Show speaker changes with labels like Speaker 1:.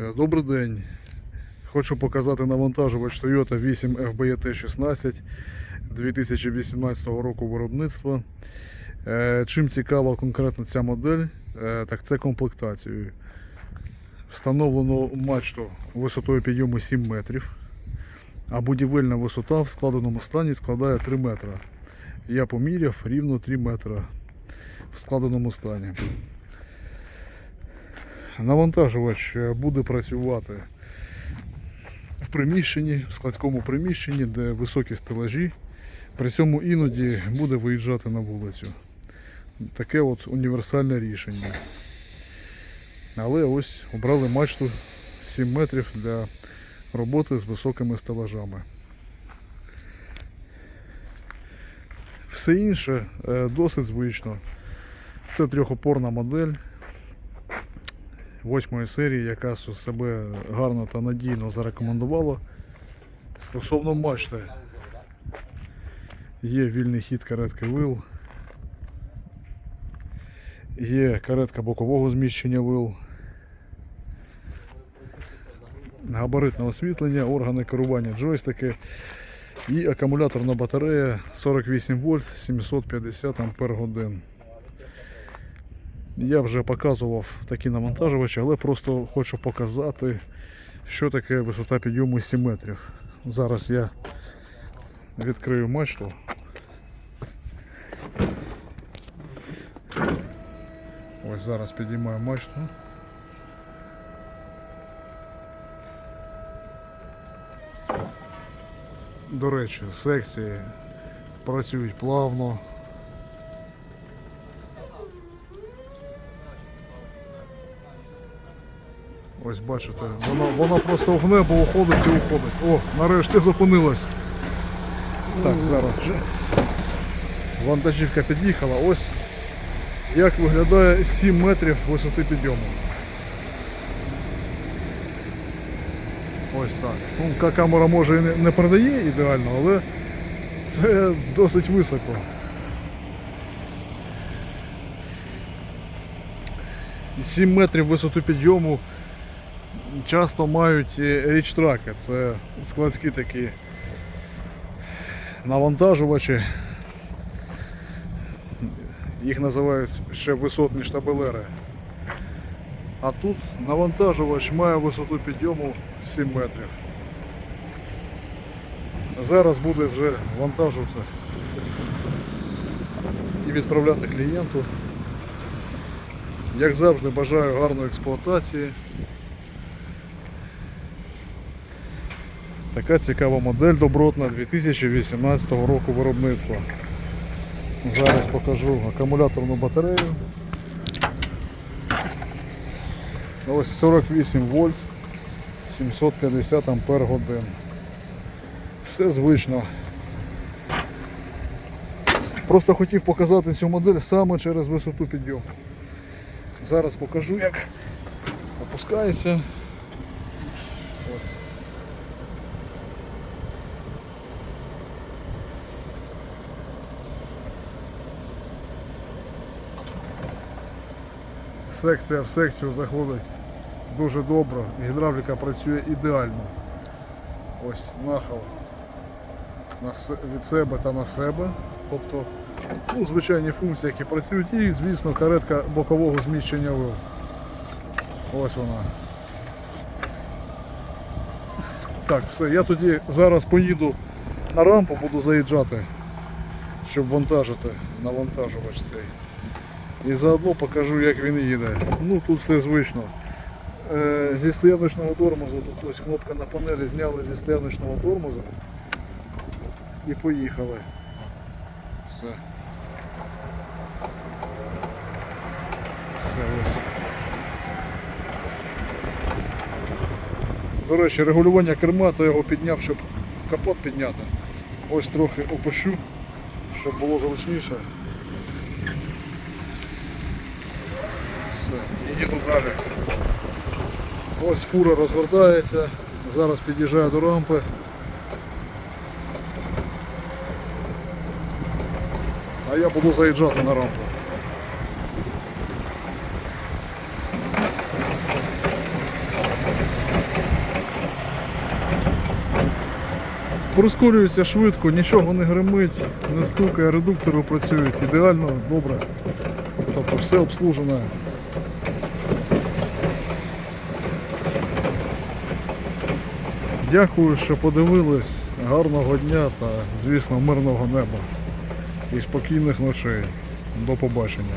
Speaker 1: Е, Добрий день. Хочу показати навантажувач Toyota 8 FBT 16 2018 року виробництва. Е, Чим цікава конкретно ця модель, е, так це комплектацією. Встановлено мачту висотою підйому 7 метрів, а будівельна висота в складеному стані складає 3 метри. Я поміряв рівно 3 метри в складеному стані. Навантажувач е, буде працювати в приміщенні, в складському приміщенні, де високі стелажі. При цьому іноді буде виїжджати на вулицю. Таке от універсальне рішення. Але ось обрали мачту 7 метрів для роботи з високими стелажами. Все інше е, досить звично. Це трьохопорна модель восьмої серії, яка себе гарно та надійно зарекомендувала. Стосовно мачти. Є вільний хід каретки вил. Є каретка бокового зміщення вил. Габаритне освітлення, органи керування джойстики і акумуляторна батарея 48 вольт 750 ампер годин. Я вже показував такі навантажувачі, але просто хочу показати, що таке висота підйому 7 метрів. Зараз я відкрию мачту. Ось зараз підіймаю мачту. До речі, секції працюють плавно. Ось бачите, вона, вона просто в небо уходить і уходить. О, нарешті зупинилась. Так, зараз вже. Вантажівка під'їхала. Ось як виглядає 7 метрів висоти підйому. Ось так. Ну, камера може і не, передає ідеально, але це досить високо. І 7 метрів висоту підйому часто мають е, річтраки. Це складські такі навантажувачі. Їх називають ще висотні штабелери. А тут навантажувач має висоту підйому 7 метрів. Зараз буде вже вантажувати і відправляти клієнту. Як завжди бажаю гарної експлуатації. Така цікава модель добротна 2018 року виробництва. Зараз покажу акумуляторну батарею. Ось 48 вольт 750 ампер годин. Все звично. Просто хотів показати цю модель саме через висоту підйому. Зараз покажу як опускається. Ось. Секція в секцію заходить дуже добре. Гідравліка працює ідеально. Ось нахил від себе та на себе. Тобто ну, звичайні функції, які працюють, і, звісно, каретка бокового зміщення вил. Ось вона. Так, все, я тоді зараз поїду на рампу, буду заїжджати, щоб вантажити навантажувач цей. І заодно покажу, як він їде. Ну тут все звично. Е, зі стояночного тормозу, тут ось кнопка на панелі зняли зі стояночного тормозу і поїхали. Все. Все ось. До речі, регулювання керма, то я його підняв, щоб капот підняти. Ось трохи опущу, щоб було зручніше. їду далі. Ось фура розвертається, зараз під'їжджаю до рампи. А я буду заїжджати на рампу. Прискорюється швидко, нічого не гримить, не стукає, редуктори працюють ідеально, добре. Тобто все обслужено. Дякую, що подивились. Гарного дня та, звісно, мирного неба і спокійних ночей. До побачення.